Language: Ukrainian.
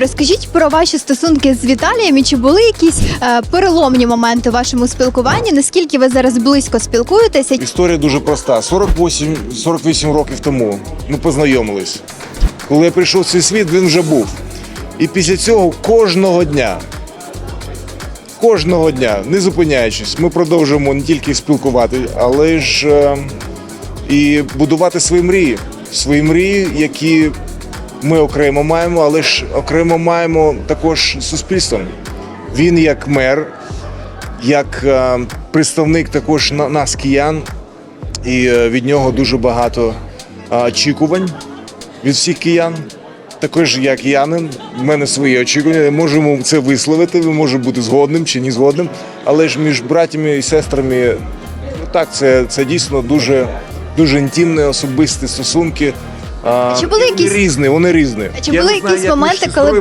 Розкажіть про ваші стосунки з Віталієм і чи були якісь е, переломні моменти у вашому спілкуванні? Наскільки ви зараз близько спілкуєтеся? Історія дуже проста. 48, 48 років тому ми познайомились. Коли я прийшов в цей світ, він вже був. І після цього кожного дня, кожного дня, не зупиняючись, ми продовжуємо не тільки спілкувати, але ж е, і будувати свої мрії. Свої мрії, які ми окремо маємо, але ж окремо маємо також суспільством. Він як мер, як е, представник також на- нас, киян, і е, від нього дуже багато е, очікувань від всіх киян. Також я киянин, в мене свої очікування. Я можемо це висловити, ви може бути згодним чи не згодним. Але ж між братями і сестрами, так, це, це дійсно дуже, дуже інтимні, особисті стосунки. А, Чи були якісь- різні, вони різні. Чи Я були не знаю, якісь як моменти, коли-